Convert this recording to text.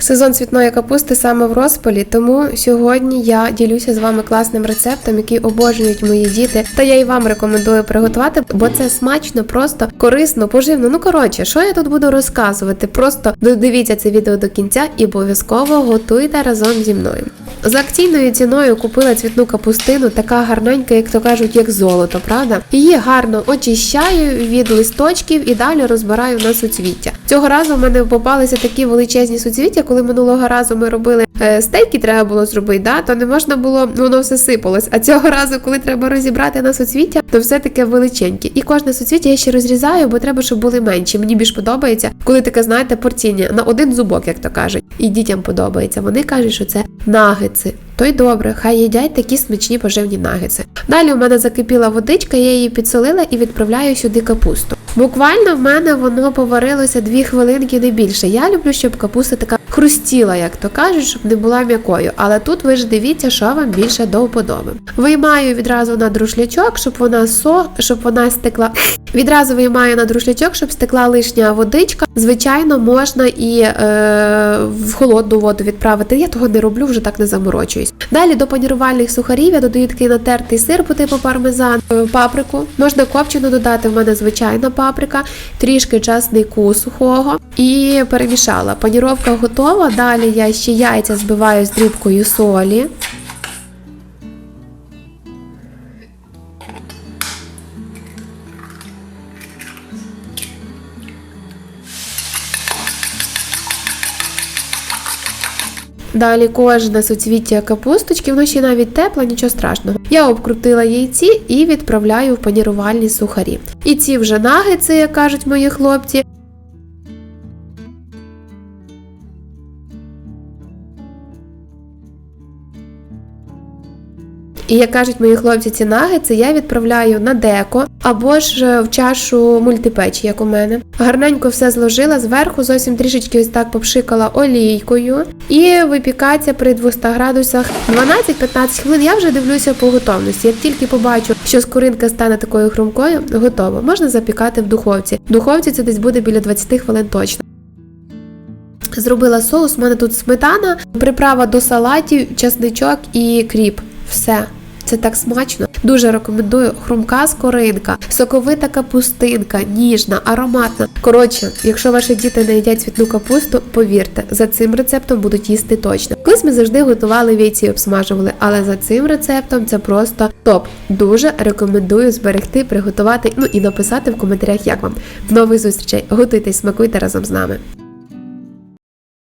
Сезон цвітної капусти саме в розпалі, тому сьогодні я ділюся з вами класним рецептом, який обожнюють мої діти. Та я і вам рекомендую приготувати, бо це смачно, просто корисно, поживно. Ну коротше, що я тут буду розказувати? Просто додивіться це відео до кінця і обов'язково готуйте разом зі мною. За акційною ціною купила цвітну капустину, така гарненька, як то кажуть, як золото, правда? Її гарно очищаю від листочків і далі розбираю на суцвіття. Цього разу в мене попалися такі величезні суцвіття, коли минулого разу ми робили е, стейки, треба було зробити, да, то не можна було, воно все сипалось. А цього разу, коли треба розібрати на суцвіття, то все таке величеньке. І кожне суцвіття я ще розрізаю, бо треба, щоб були менші. Мені більш подобається, коли таке, знаєте, порційні на один зубок, як то кажуть. І дітям подобається. Вони кажуть, що це нагетси. То й добре, хай їдять такі смачні поживні нагетси. Далі у мене закипіла водичка, я її підсолила і відправляю сюди капусту. Буквально в мене воно поварилося дві хвилинки не більше. Я люблю, щоб капуста така хрустіла, як то кажуть, щоб не була м'якою. Але тут ви ж дивіться, що вам більше до вподоби. Виймаю відразу на друшлячок, щоб вона со, щоб вона стекла. Відразу виймаю на друшлячок, щоб стекла лишня водичка. Звичайно, можна і е, в холодну воду відправити. Я того не роблю, вже так не заморочуюсь. Далі до панірувальних сухарів я додаю такий натертий сир по типу пармезан, е, паприку. Можна копчену додати, в мене звичайна паприка, трішки часнику сухого і перемішала. Паніровка готова. Далі я ще яйця збиваю з дрібкою солі. Далі кожне суцвіття капусточки, воно ще навіть тепле, нічого страшного. Я обкрутила яйці і відправляю в панірувальні сухарі. І ці вже нагетси, як кажуть мої хлопці. І як кажуть мої хлопці, ці нагетси я відправляю на деко або ж е, в чашу мультипечі, як у мене. Гарненько все зложила зверху, зовсім трішечки ось так попшикала олійкою і випікається при 200 градусах 12-15 хвилин. Я вже дивлюся по готовності. Як тільки побачу, що скоринка стане такою хрумкою, готово. Можна запікати в духовці. В духовці це десь буде біля 20 хвилин точно. Зробила соус, у мене тут сметана, приправа до салатів, часничок і кріп. Все. Це так смачно. Дуже рекомендую хрумка скоринка, соковита капустинка, ніжна, ароматна. Коротше, якщо ваші діти не їдять цвітну капусту, повірте, за цим рецептом будуть їсти точно. Колись ми завжди готували війці і обсмажували, але за цим рецептом це просто топ. Дуже рекомендую зберегти, приготувати, ну і написати в коментарях, як вам. Нових зустрічей. Готуйтесь, смакуйте разом з нами.